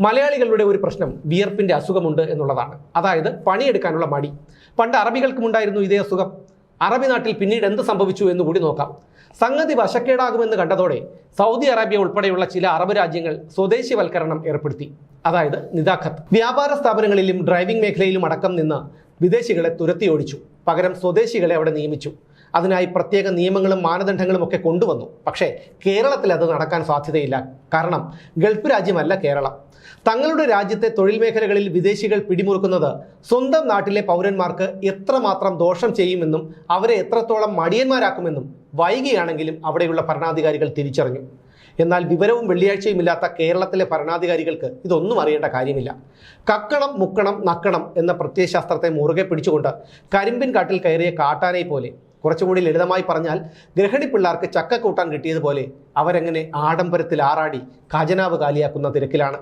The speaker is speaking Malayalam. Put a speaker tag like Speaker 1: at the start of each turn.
Speaker 1: മലയാളികളുടെ ഒരു പ്രശ്നം വിയർപ്പിന്റെ അസുഖമുണ്ട് എന്നുള്ളതാണ്. അതായത് പണിയെടുക്കാനുള്ള മടി. പണ്ട് അറബികൾക്കുമുണ്ടായിരുന്നു ഇതേ അസുഖം. അറബി നാട്ടിൽ പിന്നീട് എന്ത് സംഭവിച്ചു എന്ന് കൂടി നോക്കാം. സംഗതി വശക്കേടാകുമെന്ന് കണ്ടതോടെ സൗദി അറേബ്യ ഉൾപ്പെടെയുള്ള ചില അറബ് രാജ്യങ്ങൾ സ്വദേശിവൽക്കരണം ഏർപ്പെടുത്തി. അതായത് നിദാഖത്ത് വ്യാപാര സ്ഥാപനങ്ങളിലും ഡ്രൈവിംഗ് മേഖലയിലും അടക്കം നിന്ന് വിദേശികളെ തുരത്തി ഓടിച്ചു. പകരം സ്വദേശികളെ അവിടെ നിയമിച്ചു. അതിനായി പ്രത്യേക നിയമങ്ങളും മാനദണ്ഡങ്ങളും ഒക്കെ കൊണ്ടുവന്നു. പക്ഷേ കേരളത്തിൽ അത് നടക്കാൻ സാധ്യതയില്ല. കാരണം ഗൾഫ് രാജ്യമല്ല കേരളം. തങ്ങളുടെ രാജ്യത്തെ തൊഴിൽ മേഖലകളിൽ വിദേശികൾ പിടിമുറുക്കുന്നത് സ്വന്തം നാട്ടിലെ പൗരന്മാർക്ക് എത്രമാത്രം ദോഷം ചെയ്യുമെന്നും അവരെ എത്രത്തോളം മടിയന്മാരാക്കുമെന്നും വൈകിയാണെങ്കിലും അവിടെയുള്ള ഭരണാധികാരികൾ തിരിച്ചറിഞ്ഞു. എന്നാൽ വിവരവും വെള്ളിയാഴ്ചയും ഇല്ലാത്ത കേരളത്തിലെ ഭരണാധികാരികൾക്ക് ഇതൊന്നും അറിയേണ്ട കാര്യമില്ല. കക്കണം മുക്കണം നക്കണം എന്ന പ്രത്യയശാസ്ത്രത്തെ മുറുകെ പിടിച്ചുകൊണ്ട് കരിമ്പിൻ കാട്ടിൽ കയറിയ കാട്ടാനെ പോലെ കുറച്ചുകൂടി ലളിതമായി പറഞ്ഞാൽ ഗൃഹിണി പിള്ളേർക്ക് ചക്ക കൂട്ടാൻ കിട്ടിയതുപോലെ അവരെങ്ങനെ ആഡംബരത്തിൽ ആറാടി ഖജനാവ് കാലിയാക്കുന്ന തിരക്കിലാണ്.